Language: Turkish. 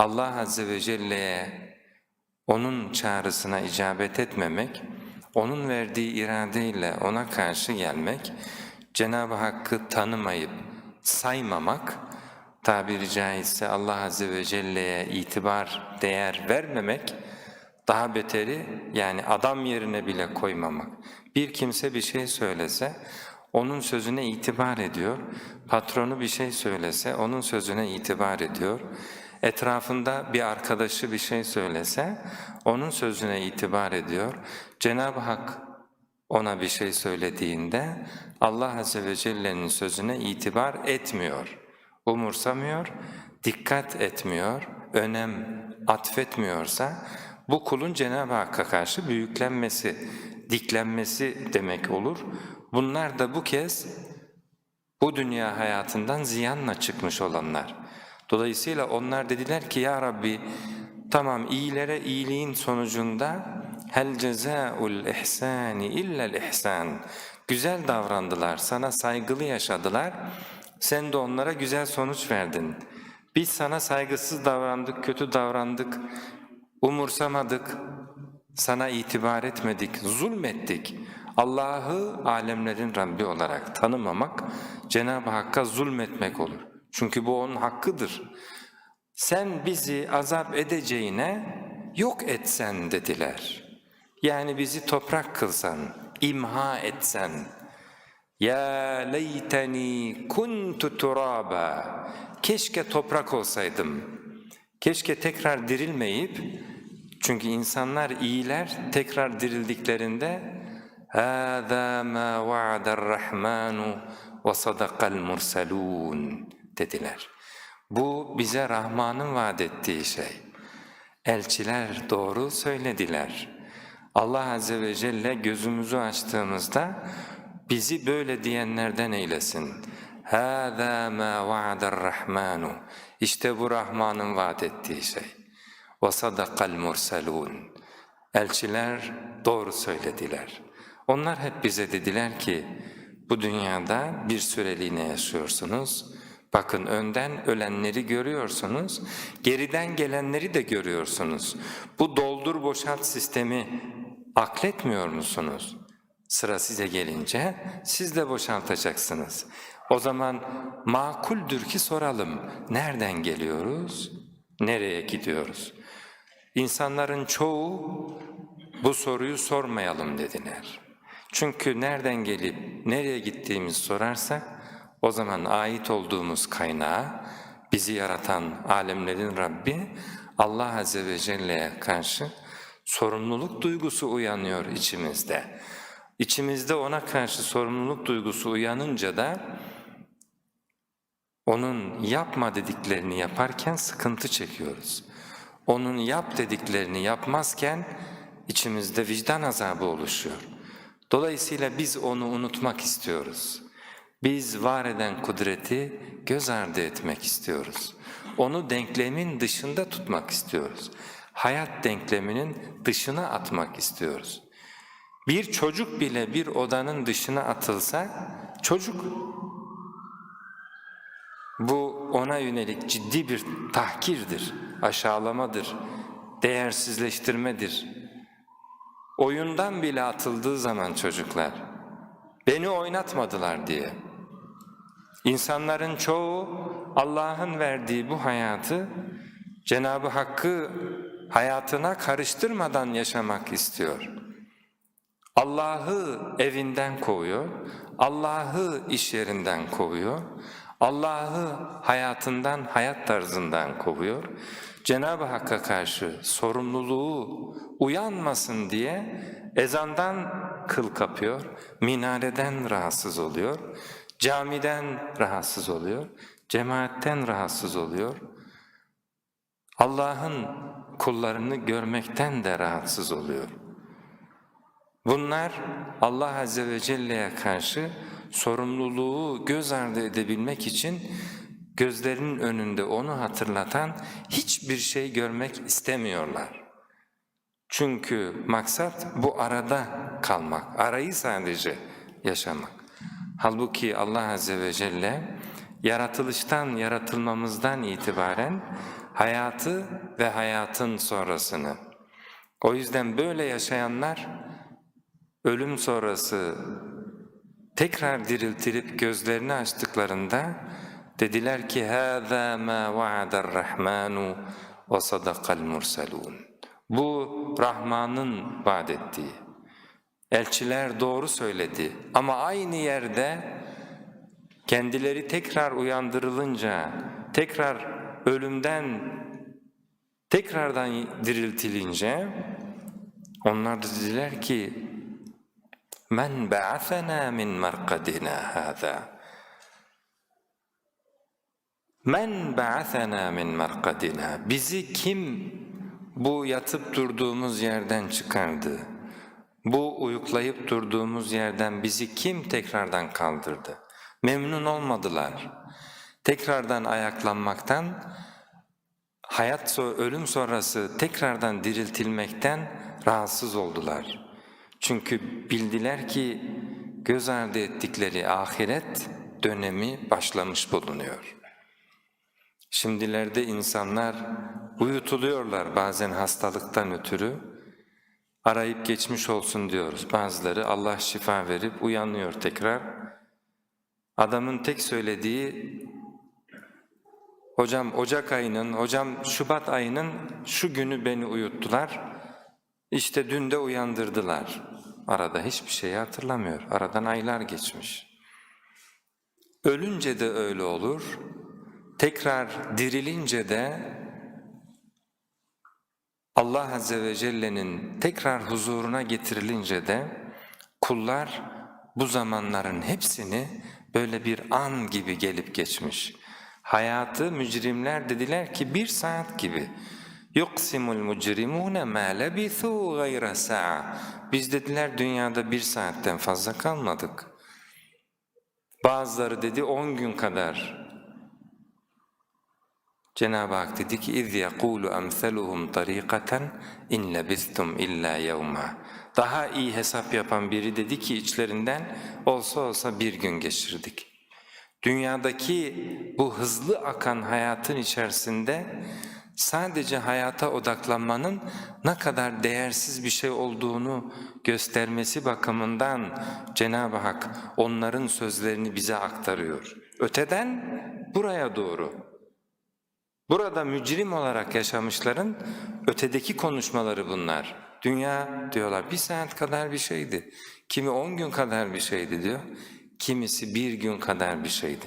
Allah Azze ve Celle'ye onun çağrısına icabet etmemek, onun verdiği iradeyle ona karşı gelmek, Cenab-ı Hakk'ı tanımayıp saymamak, tabiri caizse Allah Azze ve Celle'ye itibar, değer vermemek, daha beteri yani adam yerine bile koymamak. Bir kimse bir şey söylese onun sözüne itibar ediyor, patronu bir şey söylese onun sözüne itibar ediyor, etrafında bir arkadaşı bir şey söylese onun sözüne itibar ediyor. Cenab-ı Hak ona bir şey söylediğinde Allah Azze ve Celle'nin sözüne itibar etmiyor, umursamıyor, dikkat etmiyor, önem atfetmiyorsa bu kulun Cenab-ı Hakk'a karşı büyüklenmesi, diklenmesi demek olur. Bunlar da bu kez bu dünya hayatından ziyanla çıkmış olanlar. Dolayısıyla onlar dediler ki ya Rabbi tamam iyilere iyiliğin sonucunda hel cezaul ihsani illel ihsan. Güzel davrandılar, sana saygılı yaşadılar. Sen de onlara güzel sonuç verdin. Biz sana saygısız davrandık, kötü davrandık, umursamadık, sana itibar etmedik, zulmettik. Allah'ı alemlerin Rabbi olarak tanımamak Cenab-ı Hakk'a zulmetmek olur. Çünkü bu onun hakkıdır. Sen bizi azap edeceğine yok etsen dediler. Yani bizi toprak kılsan, imha etsen. Ya leyteni kuntu turaba. Keşke toprak olsaydım. Keşke tekrar dirilmeyip çünkü insanlar iyiler tekrar dirildiklerinde هَذَا مَا وَعَدَ الرَّحْمَانُ وَصَدَقَ الْمُرْسَلُونَ dediler. Bu bize Rahman'ın vaat ettiği şey. Elçiler doğru söylediler. Allah Azze ve Celle gözümüzü açtığımızda bizi böyle diyenlerden eylesin. هَذَا مَا وَعَدَ الرَّحْمَانُ İşte bu Rahman'ın vaat ettiği şey. وَصَدَقَ الْمُرْسَلُونَ Elçiler doğru söylediler. Onlar hep bize dediler ki, bu dünyada bir süreliğine yaşıyorsunuz. Bakın önden ölenleri görüyorsunuz, geriden gelenleri de görüyorsunuz. Bu doldur boşalt sistemi akletmiyor musunuz? Sıra size gelince siz de boşaltacaksınız. O zaman makuldür ki soralım, nereden geliyoruz, nereye gidiyoruz? İnsanların çoğu bu soruyu sormayalım dediler. Çünkü nereden gelip nereye gittiğimizi sorarsak o zaman ait olduğumuz kaynağa bizi yaratan alemlerin Rabbi Allah Azze ve Celle'ye karşı sorumluluk duygusu uyanıyor içimizde. İçimizde ona karşı sorumluluk duygusu uyanınca da onun yapma dediklerini yaparken sıkıntı çekiyoruz. Onun yap dediklerini yapmazken içimizde vicdan azabı oluşuyor. Dolayısıyla biz onu unutmak istiyoruz. Biz var eden kudreti göz ardı etmek istiyoruz. Onu denklemin dışında tutmak istiyoruz. Hayat denkleminin dışına atmak istiyoruz. Bir çocuk bile bir odanın dışına atılsa, çocuk bu ona yönelik ciddi bir tahkirdir, aşağılamadır, değersizleştirmedir. Oyundan bile atıldığı zaman çocuklar, beni oynatmadılar diye. İnsanların çoğu Allah'ın verdiği bu hayatı Cenab-ı Hakk'ı hayatına karıştırmadan yaşamak istiyor. Allah'ı evinden kovuyor, Allah'ı iş yerinden kovuyor, Allah'ı hayatından, hayat tarzından kovuyor. Cenab-ı Hakk'a karşı sorumluluğu uyanmasın diye ezandan kıl kapıyor, minareden rahatsız oluyor, camiden rahatsız oluyor, cemaatten rahatsız oluyor. Allah'ın kullarını görmekten de rahatsız oluyor. Bunlar Allah Azze ve Celle'ye karşı sorumluluğu göz ardı edebilmek için gözlerinin önünde onu hatırlatan hiçbir şey görmek istemiyorlar. Çünkü maksat bu arada kalmak, arayı sadece yaşamak. Halbuki Allah Azze ve Celle yaratılıştan, yaratılmamızdan itibaren hayatı ve hayatın sonrasını. O yüzden böyle yaşayanlar ölüm sonrası tekrar diriltilip gözlerini açtıklarında dediler ki هَذَا مَا وَعَدَ الرَّحْمَانُ وَصَدَقَ الْمُرْسَلُونَ Bu Rahman'ın vaat ettiği. Elçiler doğru söyledi. Ama aynı yerde kendileri tekrar uyandırılınca, tekrar ölümden tekrardan diriltilince onlar da dediler ki men ba'athana min marqadina hâzâ Men ba'athana min marqadina. Bizi kim bu yatıp durduğumuz yerden çıkardı? Bu uyuklayıp durduğumuz yerden bizi kim tekrardan kaldırdı? Memnun olmadılar. Tekrardan ayaklanmaktan, hayat ölüm sonrası tekrardan diriltilmekten rahatsız oldular. Çünkü bildiler ki göz ardı ettikleri ahiret dönemi başlamış bulunuyor. Şimdilerde insanlar uyutuluyorlar bazen hastalıktan ötürü. Arayıp geçmiş olsun diyoruz. Bazıları Allah şifa verip uyanıyor tekrar. Adamın tek söylediği hocam Ocak ayının, hocam Şubat ayının şu günü beni uyuttular. İşte dün de uyandırdılar. Arada hiçbir şeyi hatırlamıyor. Aradan aylar geçmiş. Ölünce de öyle olur. Tekrar dirilince de Allah Azze ve Celle'nin tekrar huzuruna getirilince de kullar bu zamanların hepsini böyle bir an gibi gelip geçmiş. Hayatı mücrimler dediler ki bir saat gibi. يُقْسِمُ الْمُجْرِمُونَ مَا لَبِثُوا غَيْرَ سَاعَةٍ Biz dediler dünyada bir saatten fazla kalmadık. Bazıları dedi on gün kadar. Cenab-ı Hak dedi ki اِذْ يَقُولُ أَمْثَلُهُمْ طَرِيقَةً اِنْ لَبِثْتُمْ اِلَّا يَوْمًا Daha iyi hesap yapan biri dedi ki içlerinden olsa olsa bir gün geçirdik. Dünyadaki bu hızlı akan hayatın içerisinde sadece hayata odaklanmanın ne kadar değersiz bir şey olduğunu göstermesi bakımından Cenab-ı Hak onların sözlerini bize aktarıyor. Öteden buraya doğru. Burada mücrim olarak yaşamışların ötedeki konuşmaları bunlar. Dünya diyorlar bir saat kadar bir şeydi. Kimi on gün kadar bir şeydi diyor. Kimisi bir gün kadar bir şeydi.